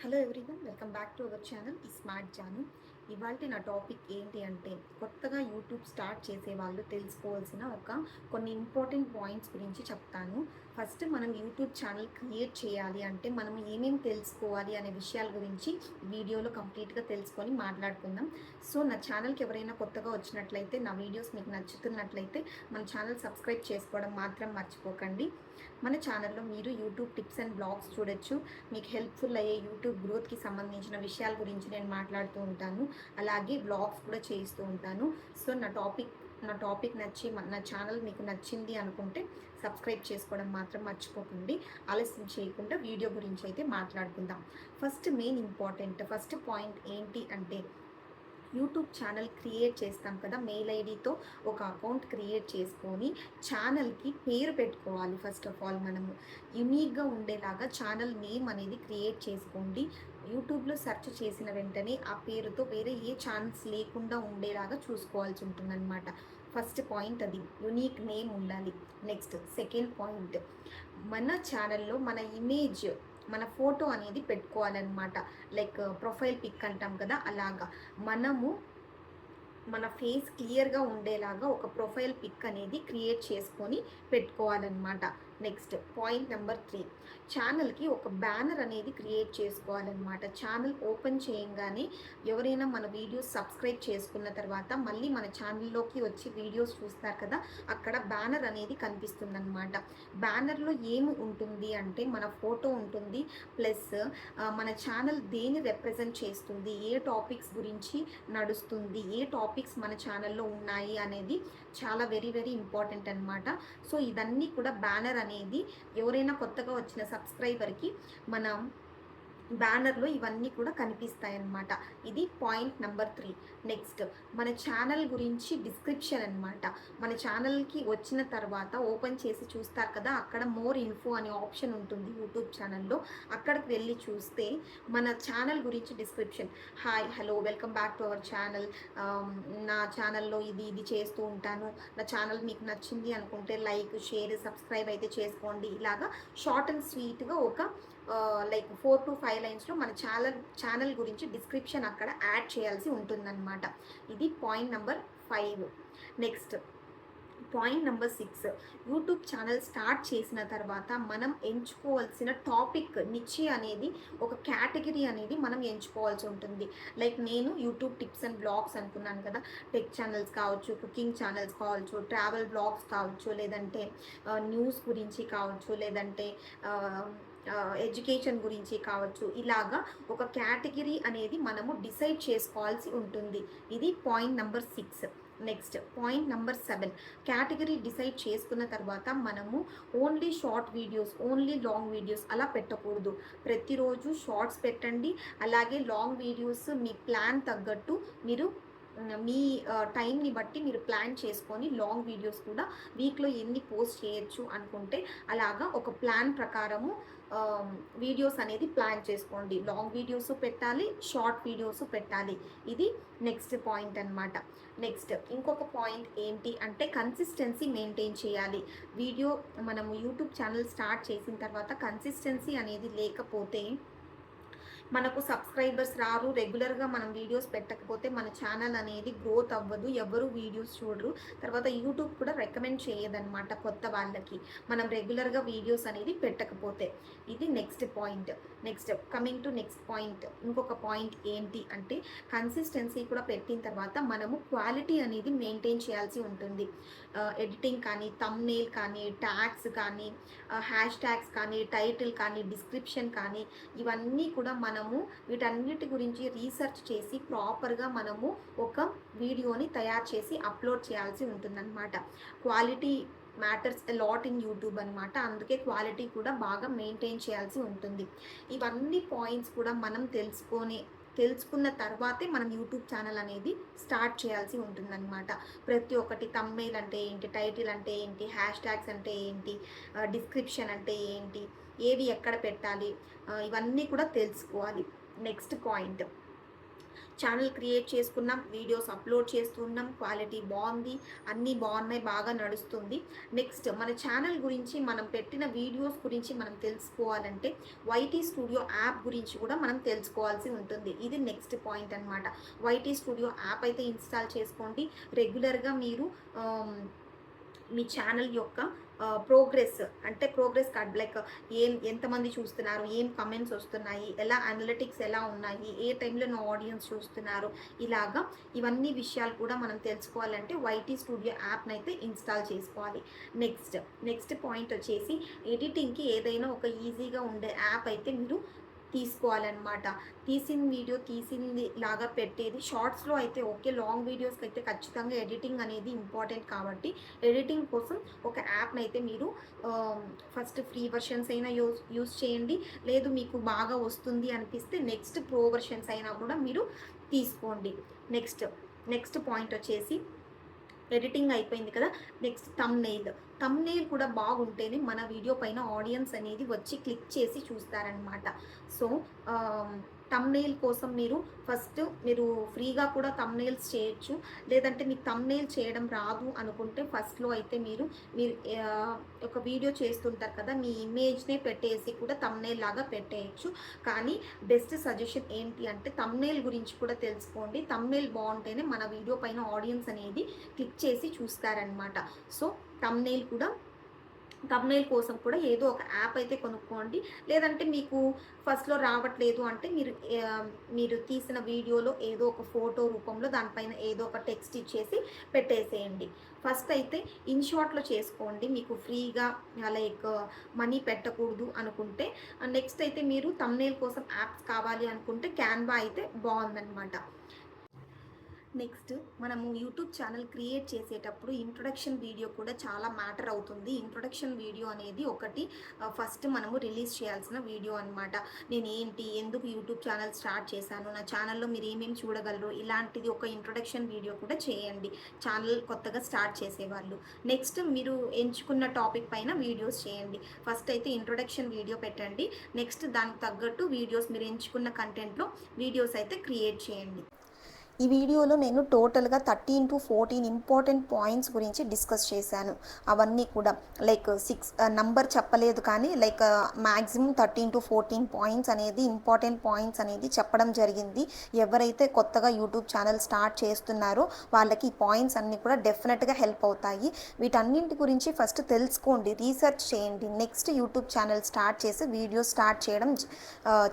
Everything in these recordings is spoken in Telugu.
Hello everyone welcome back to our channel ఈ స్మార్ట్ జాను ఇవాళ నా టాపిక్ ఏంటి అంటే కొత్తగా యూట్యూబ్ స్టార్ట్ చేసే వాళ్ళు తెలుసుకోవాల్సిన ఒక కొన్ని ఇంపార్టెంట్ పాయింట్స్ గురించి చెప్తాను. ఫస్ట్ మనం యూట్యూబ్ ఛానల్ క్రియేట్ చేయాలి అంటే మనం ఏమేమి తెలుసుకోవాలి అనే విషయాల గురించి వీడియోలో కంప్లీట్గా తెలుసుకొని మాట్లాడుకుందాం. సో నా ఛానల్కి ఎవరైనా కొత్తగా వచ్చినట్లయితే నా వీడియోస్ మీకు నచ్చుతున్నట్లయితే మన ఛానల్ సబ్స్క్రైబ్ చేసుకోవడం మాత్రం మర్చిపోకండి. మన ఛానల్లో మీరు యూట్యూబ్ టిప్స్ అండ్ బ్లాగ్స్ చూడొచ్చు. మీకు హెల్ప్ఫుల్ అయ్యే యూట్యూబ్ గ్రోత్కి సంబంధించిన విషయాల గురించి నేను మాట్లాడుతూ ఉంటాను. అలాగే బ్లాగ్స్ కూడా చేస్తూ ఉంటాను. సో నా టాపిక్ నా టాపిక్ నచ్చి నా ఛానల్ మీకు నచ్చింది అనుకుంటే సబ్స్క్రైబ్ చేసుకోవడం మాత్రం మర్చిపోకండి. ఆలస్యం చేయకుండా వీడియో గురించి అయితే మాట్లాడుకుందాం. First main important first point ఏంటి అంటే యూట్యూబ్ ఛానల్ క్రియేట్ చేస్తాం కదా మెయిల్ ఐడితో ఒక అకౌంట్ క్రియేట్ చేసుకొని ఛానల్కి పేరు పెట్టుకోవాలి ఫస్ట్ ఆఫ్ ఆల్ మనము. యునీక్గా ఉండేలాగా ఛానల్ నేమ్ అనేది క్రియేట్ చేసుకోండి. యూట్యూబ్లో సెర్చ్ చేసిన వెంటనే ఆ పేరుతో వేరే ఏ ఛానల్స్ లేకుండా ఉండేలాగా చూసుకోవాల్సి ఉంటుందన్నమాట. ఫస్ట్ పాయింట్ అది. యునీక్ నేమ్ ఉండాలి. Next second point. మన ఛానల్లో మన ఇమేజ్ మన ఫోటో అనేది పెట్టుకోవాలన్నమాట. లైక్ ప్రొఫైల్ పిక్ అంటాం కదా అలాగా. మనము మన ఫేస్ క్లియర్గా ఉండేలాగా ఒక ప్రొఫైల్ పిక్ అనేది క్రియేట్ చేసుకొని పెట్టుకోవాలన్నమాట. నెక్స్ట్ పాయింట్ నెంబర్ త్రీ ఛానల్కి ఒక బ్యానర్ అనేది క్రియేట్ చేసుకోవాలన్నమాట. ఛానల్ ఓపెన్ చేయంగానే ఎవరైనా మన వీడియోస్ సబ్స్క్రైబ్ చేసుకున్న తర్వాత మళ్ళీ మన ఛానల్లోకి వచ్చి వీడియోస్ చూస్తారు కదా అక్కడ బ్యానర్ అనేది కనిపిస్తుందన్నమాట. బ్యానర్లో ఏమి ఉంటుంది అంటే మన ఫోటో ఉంటుంది ప్లస్ మన ఛానల్ దేని రిప్రజెంట్ చేస్తుంది ఏ టాపిక్స్ గురించి నడుస్తుంది ఏ టాపిక్స్ మన ఛానల్లో ఉన్నాయి అనేది చాలా వెరీ వెరీ ఇంపార్టెంట్ అనమాట సో ఇదన్నీ కూడా బ్యానర్ అనేది ఎవరైనా కొత్తగా వచ్చిన సబ్స్క్రైబర్కి మనం బ్యానర్లో ఇవన్నీ కూడా కనిపిస్తాయి అన్నమాట ఇది పాయింట్ నెంబర్ త్రీ. నెక్స్ట్ మన ఛానల్ గురించి డిస్క్రిప్షన్ అనమాట మన ఛానల్కి వచ్చిన తర్వాత ఓపెన్ చేసి చూస్తారు కదా అక్కడ మోర్ ఇన్ఫో అనే ఆప్షన్ ఉంటుంది యూట్యూబ్ ఛానల్లో. అక్కడికి వెళ్ళి చూస్తే మన ఛానల్ గురించి description. Hi hello welcome back to our channel. నా ఛానల్లో ఇది ఇది చేస్తూ ఉంటాను. నా ఛానల్ మీకు నచ్చింది అనుకుంటే లైక్ షేర్ సబ్స్క్రైబ్ అయితే చేసుకోండి. ఇలాగా షార్ట్ అండ్ స్వీట్గా ఒక లైక్ ఫోర్ టు ఫైవ్ లైన్స్లో మన ఛానల్ ఛానల్ గురించి డిస్క్రిప్షన్ అక్కడ యాడ్ చేయాల్సి ఉంటుందన్నమాట. ఇది point number five next point number six YouTube channel start చేసిన తర్వాత మనం ఎంచుకోవాల్సిన టాపిక్ నిచ్చి అనేది ఒక కేటగిరీ అనేది మనం ఎంచుకోవాల్సి ఉంటుంది. లైక్ నేను యూట్యూబ్ టిప్స్ అండ్ బ్లాగ్స్ అనుకున్నాను కదా. టెక్ ఛానల్స్ కావచ్చు కుకింగ్ ఛానల్స్ కావచ్చు ట్రావెల్ బ్లాగ్స్ కావచ్చు లేదంటే న్యూస్ గురించి కావచ్చు లేదంటే ఎడ్యుకేషన్ గురించి కావచ్చు ఇలాగా ఒక కేటగిరీ అనేది మనము డిసైడ్ చేసుకోవాల్సి ఉంటుంది. ఇది point number six. Next point number seven. Category decide చేసుకున్న తర్వాత మనము only short videos only long videos అలా పెట్టకూడదు. ప్రతిరోజు షార్ట్స్ పెట్టండి. అలాగే లాంగ్ వీడియోస్ మీ ప్లాన్ తగ్గట్టు మీరు మీ టైంని బట్టి మీరు ప్లాన్ చేసుకొని లాంగ్ వీడియోస్ కూడా వీక్లో ఎన్ని పోస్ట్ చేయొచ్చు అనుకుంటే అలాగా ఒక ప్లాన్ ప్రకారము వీడియోస్ అనేది ప్లాన్ చేసుకోండి. లాంగ్ వీడియోస్ పెట్టాలి షార్ట్ వీడియోస్ పెట్టాలి. ఇది నెక్స్ట్ పాయింట్ అనమాట నెక్స్ట్ ఇంకొక పాయింట్ ఏంటి అంటే కన్సిస్టెన్సీ మెయింటైన్ చేయాలి. వీడియో మనము యూట్యూబ్ ఛానల్ స్టార్ట్ చేసిన తర్వాత కన్సిస్టెన్సీ అనేది లేకపోతే మనకు సబ్స్క్రైబర్స్ రారు. రెగ్యులర్గా మనం వీడియోస్ పెట్టకపోతే మన ఛానల్ అనేది గ్రోత్ అవ్వదు. ఎవరు వీడియోస్ చూడరు. తర్వాత యూట్యూబ్ కూడా రికమెండ్ చేయదన్నమాట కొత్త వాళ్ళకి. మనం రెగ్యులర్గా వీడియోస్ అనేది పెట్టకపోతే. ఇది next point next coming to next point ఇంకొక పాయింట్ ఏంటి అంటే కన్సిస్టెన్సీ కూడా పెట్టిన తర్వాత మనము క్వాలిటీ అనేది మెయింటైన్ చేయాల్సి ఉంటుంది. ఎడిటింగ్ కానీ తమ్నేల్ కానీ ట్యాగ్స్ కానీ హ్యాష్ ట్యాగ్స్ కానీ టైటిల్ కానీ డిస్క్రిప్షన్ కానీ ఇవన్నీ కూడా మనము వీటన్నిటి గురించి రీసెర్చ్ చేసి ప్రాపర్గా మనము ఒక వీడియోని తయారు చేసి అప్లోడ్ చేయాల్సి ఉంటుందన్నమాట. Quality matters lot in YouTube అనమాట అందుకే క్వాలిటీ కూడా బాగా మెయింటైన్ చేయాల్సి ఉంటుంది. ఇవన్నీ పాయింట్స్ కూడా మనం తెలుసుకొని తెలుసుకున్న తర్వాతే మనం యూట్యూబ్ ఛానల్ అనేది స్టార్ట్ చేయాల్సి ఉంటుందన్నమాట. ప్రతి ఒక్కటి తమ్మేల్ అంటే ఏంటి టైటిల్ అంటే ఏంటి హ్యాష్ ట్యాగ్స్ అంటే ఏంటి uh, డిస్క్రిప్షన్ అంటే ఏంటి ఏవి ఎక్కడ పెట్టాలి? ఇవన్నీ కూడా తెలుసుకోవాలి. నెక్స్ట్ పాయింట్ ఛానల్ క్రియేట్ చేసుకున్నాం వీడియోస్ అప్లోడ్ చేస్తున్నాం క్వాలిటీ బాగుంది అన్నీ బాగున్నాయి బాగా నడుస్తుంది. నెక్స్ట్ మన ఛానల్ గురించి మనం పెట్టిన వీడియోస్ గురించి మనం తెలుసుకోవాలంటే వైటీ స్టూడియో యాప్ గురించి కూడా మనం తెలుసుకోవాల్సి ఉంటుంది. ఇది నెక్స్ట్ పాయింట్ అనమాట వైటీ స్టూడియో యాప్ అయితే ఇన్స్టాల్ చేసుకోండి. రెగ్యులర్గా మీరు మీ ఛానల్ యొక్క ప్రోగ్రెస్ అంటే ప్రోగ్రెస్ కార్డ్ లైక్ ఏం ఎంతమంది చూస్తున్నారు ఏం కమెంట్స్ వస్తున్నాయి ఎలా అనలిటిక్స్ ఎలా ఉన్నాయి ఏ టైంలో నా ఆడియన్స్ చూస్తున్నారు ఇలాగా ఇవన్నీ విషయాలు కూడా మనం తెలుసుకోవాలంటే వైటీ స్టూడియో యాప్ని అయితే ఇన్స్టాల్ చేసుకోవాలి. నెక్స్ట్ నెక్స్ట్ పాయింట్ వచ్చేసి ఎడిటింగ్కి ఏదైనా ఒక ఈజీగా ఉండే యాప్ అయితే మీరు తీసుకోవాలన్నమాట. తీసిన వీడియో తీసింది లాగా పెట్టేది. షార్ట్స్లో అయితే ఓకే లాంగ్ వీడియోస్కి అయితే ఖచ్చితంగా ఎడిటింగ్ అనేది ఇంపార్టెంట్ కాబట్టి ఎడిటింగ్ కోసం ఒక యాప్ని అయితే మీరు ఫస్ట్ ఫ్రీ వర్షన్స్ అయినా యూస్ యూస్ చేయండి. లేదు మీకు బాగా వస్తుంది అనిపిస్తే నెక్స్ట్ ప్రో వర్షన్స్ అయినా కూడా మీరు తీసుకోండి. నెక్స్ట్ నెక్స్ట్ పాయింట్ వచ్చేసి ఎడిటింగ్ అయిపోయింది కదా నెక్స్ట్ తమ్ నెయిల్ తమ్ నెయిల్ కూడా బాగుంటేనే మన వీడియో పైన ఆడియన్స్ అనేది వచ్చి క్లిక్ చేసి చూస్తారనమాట సో um, తమ్ నెయిల్ కోసం మీరు ఫస్ట్ మీరు ఫ్రీగా కూడా తమ్ చేయొచ్చు. లేదంటే మీకు తమ్నెయిల్ చేయడం రాదు అనుకుంటే ఫస్ట్లో అయితే మీరు మీరు ఒక వీడియో చేస్తుంటారు కదా మీ ఇమేజ్నే పెట్టేసి కూడా తమ్ లాగా పెట్టేయచ్చు. కానీ బెస్ట్ సజెషన్ ఏంటి అంటే తమ్నేల్ గురించి కూడా తెలుసుకోండి. తమ్నేల్ బాగుంటేనే మన వీడియో పైన ఆడియన్స్ అనేది క్లిక్ చేసి చూస్తారనమాట సో తమ్నేల్ కూడా తమ్నేల్ కోసం కూడా ఏదో ఒక యాప్ అయితే కొనుక్కోండి. లేదంటే మీకు ఫస్ట్లో రావట్లేదు అంటే మీరు మీరు తీసిన వీడియోలో ఏదో ఒక ఫోటో రూపంలో దానిపైన ఏదో ఒక టెక్స్ట్ ఇచ్చేసి పెట్టేసేయండి. ఫస్ట్ అయితే ఇన్ షార్ట్లో చేసుకోండి. మీకు ఫ్రీగా లైక్ మనీ పెట్టకూడదు అనుకుంటే. నెక్స్ట్ అయితే మీరు తమ్నేల్ కోసం యాప్స్ కావాలి అనుకుంటే క్యాన్వా అయితే బాగుందనమాట నెక్స్ట్ మనము యూట్యూబ్ ఛానల్ క్రియేట్ చేసేటప్పుడు ఇంట్రొడక్షన్ వీడియో కూడా చాలా మ్యాటర్ అవుతుంది. ఇంట్రొడక్షన్ వీడియో అనేది ఒకటి ఫస్ట్ మనము రిలీజ్ చేయాల్సిన వీడియో అనమాట నేను ఏంటి ఎందుకు యూట్యూబ్ ఛానల్ స్టార్ట్ చేశాను నా ఛానల్లో మీరు ఏమేమి చూడగలరు ఇలాంటిది ఒక ఇంట్రొడక్షన్ వీడియో కూడా చేయండి. ఛానల్ కొత్తగా స్టార్ట్ చేసేవాళ్ళు. నెక్స్ట్ మీరు ఎంచుకున్న టాపిక్ పైన వీడియోస్ చేయండి. ఫస్ట్ అయితే ఇంట్రొడక్షన్ వీడియో పెట్టండి. నెక్స్ట్ దానికి తగ్గట్టు వీడియోస్ మీరు ఎంచుకున్న కంటెంట్లో వీడియోస్ అయితే క్రియేట్ చేయండి. ఈ వీడియోలో నేను టోటల్గా thirteen to fourteen important points గురించి డిస్కస్ చేశాను. అవన్నీ కూడా లైక్ సిక్స్ నంబర్ చెప్పలేదు కానీ like maximum thirteen to fourteen points అనేది ఇంపార్టెంట్ పాయింట్స్ అనేది చెప్పడం జరిగింది. ఎవరైతే కొత్తగా యూట్యూబ్ ఛానల్ స్టార్ట్ చేస్తున్నారో వాళ్ళకి ఈ పాయింట్స్ అన్నీ కూడా డెఫినెట్గా హెల్ప్ అవుతాయి. వీటన్నింటి గురించి ఫస్ట్ తెలుసుకోండి రీసెర్చ్ చేయండి. నెక్స్ట్ యూట్యూబ్ ఛానల్ స్టార్ట్ చేసి వీడియో స్టార్ట్ చేయడం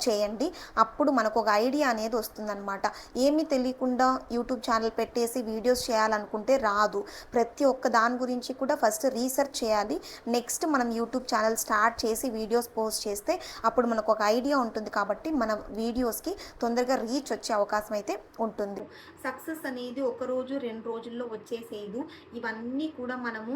చేయండి. అప్పుడు మనకు ఒక ఐడియా అనేది వస్తుందన్నమాట. ఏమీ తెలియకుండా యూట్యూబ్ ఛానల్ పెట్టేసి వీడియోస్ చేయాలనుకుంటే రాదు. ప్రతి ఒక్క దాని గురించి కూడా ఫస్ట్ రీసెర్చ్ చేయాలి. నెక్స్ట్ మనం యూట్యూబ్ ఛానల్ స్టార్ట్ చేసి వీడియోస్ పోస్ట్ చేస్తే అప్పుడు మనకు ఒక ఐడియా ఉంటుంది కాబట్టి మన వీడియోస్కి తొందరగా రీచ్ వచ్చే అవకాశం అయితే ఉంటుంది. సక్సెస్ అనేది ఒక రోజు రెండు రోజుల్లో వచ్చేసేది. ఇవన్నీ కూడా మనము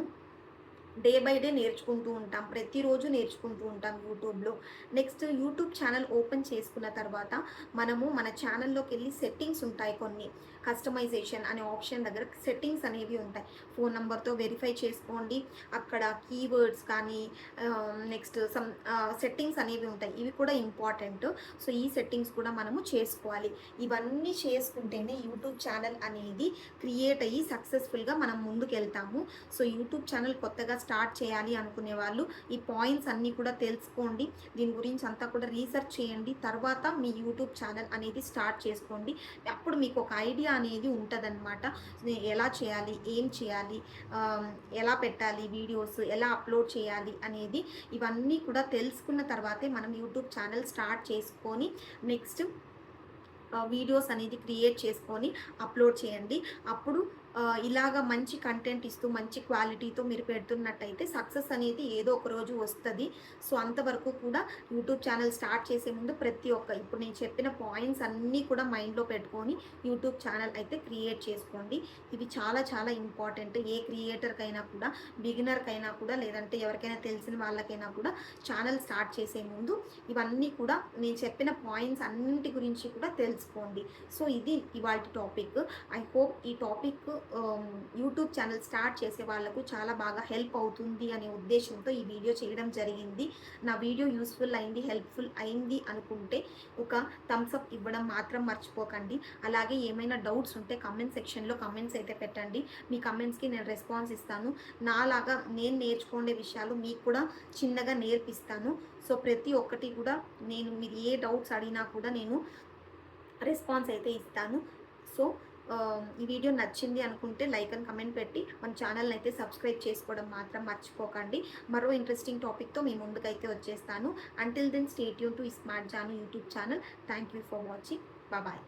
డే బై డే నేర్చుకుంటూ ఉంటాం ప్రతిరోజు నేర్చుకుంటూ ఉంటాం యూట్యూబ్లో. నెక్స్ట్ యూట్యూబ్ ఛానల్ ఓపెన్ చేసుకున్న తర్వాత మనము మన ఛానల్లోకి వెళ్ళి సెట్టింగ్స్ ఉంటాయి కొన్ని. కస్టమైజేషన్ అనే ఆప్షన్ దగ్గర సెట్టింగ్స్ అనేవి ఉంటాయి. ఫోన్ నెంబర్తో వెరిఫై చేసుకోండి. అక్కడ కీవర్డ్స్ కానీ నెక్స్ట్ సమ్ సెట్టింగ్స్ అనేవి ఉంటాయి. ఇవి కూడా ఇంపార్టెంట్. సో ఈ సెట్టింగ్స్ కూడా మనము చేసుకోవాలి. ఇవన్నీ చేసుకుంటేనే యూట్యూబ్ ఛానల్ అనేది క్రియేట్ అయ్యి సక్సెస్ఫుల్గా మనం ముందుకు వెళ్తాము సో యూట్యూబ్ ఛానల్ కొత్తగా స్టార్ట్ చేయాలి అనుకునే వాళ్ళు ఈ పాయింట్స్ అన్నీ కూడా తెలుసుకోండి. దీని గురించి అంతా కూడా రీసెర్చ్ చేయండి. తర్వాత మీ యూట్యూబ్ ఛానల్ అనేది స్టార్ట్ చేసుకోండి. అప్పుడు మీకు ఒక ఐడియా అనేది ఉంటుందన్నమాట. ఎలా చేయాలి? ఏం చేయాలి? ఎలా పెట్టాలి వీడియోస్? ఎలా అప్లోడ్ చేయాలి? అనేది ఇవన్నీ కూడా తెలుసుకున్న తర్వాతే మనం యూట్యూబ్ ఛానల్ స్టార్ట్ చేసుకొని నెక్స్ట్ వీడియోస్ అనేది క్రియేట్ చేసుకొని అప్లోడ్ చేయండి. అప్పుడు ఇలాగ మంచి కంటెంట్ ఇస్తూ మంచి క్వాలిటీతో మీరు పెడుతున్నట్టయితే సక్సెస్ అనేది ఏదో ఒక రోజు వస్తుంది. సో అంతవరకు కూడా యూట్యూబ్ ఛానల్ స్టార్ట్ చేసే ముందు ప్రతి ఒక్క ఇప్పుడు నేను చెప్పిన పాయింట్స్ అన్నీ కూడా మైండ్లో పెట్టుకొని యూట్యూబ్ ఛానల్ అయితే క్రియేట్ చేసుకోండి. ఇవి చాలా చాలా ఇంపార్టెంట్ ఏ క్రియేటర్కైనా కూడా బిగినర్కైనా కూడా లేదంటే ఎవరికైనా తెలిసిన వాళ్ళకైనా కూడా ఛానల్ స్టార్ట్ చేసే ముందు ఇవన్నీ కూడా నేను చెప్పిన పాయింట్స్ అన్నింటి గురించి కూడా తెలుసుకోండి. సో ఇది ఇవాళ టాపిక్ ఐ హోప్ ఈ టాపిక్ యూట్యూబ్ ఛానల్ స్టార్ట్ చేసే వాళ్ళకు చాలా బాగా హెల్ప్ అవుతుంది అనే ఉద్దేశంతో ఈ వీడియో చేయడం జరిగింది. నా వీడియో యూస్ఫుల్ అయింది హెల్ప్ఫుల్ అయింది అనుకుంటే ఒక థమ్స్ అప్ ఇవ్వడం మాత్రం మర్చిపోకండి. అలాగే ఏమైనా డౌట్స్ ఉంటే కమెంట్ సెక్షన్లో కమెంట్స్ అయితే పెట్టండి. మీ కమెంట్స్కి నేను రెస్పాన్స్ ఇస్తాను. నాలాగా నేను నేర్చుకునే విషయాలు మీకు కూడా చిన్నగా నేర్పిస్తాను. సో ప్రతి ఒక్కటి కూడా నేను మీరు ఏ డౌట్స్ అడిగినా కూడా నేను రెస్పాన్స్ అయితే ఇస్తాను. సో ఈ వీడియో నచ్చింది అనుకుంటే లైక్ అండ్ కమెంట్ పెట్టి మన ఛానల్ని అయితే సబ్స్క్రైబ్ చేసుకోవడం మాత్రం మర్చిపోకండి. మరో ఇంట్రెస్టింగ్ టాపిక్తో మీ ముందుకైతే వచ్చేస్తాను. Until then stay Yoon to smart Janu YouTube channel thank you for watching bye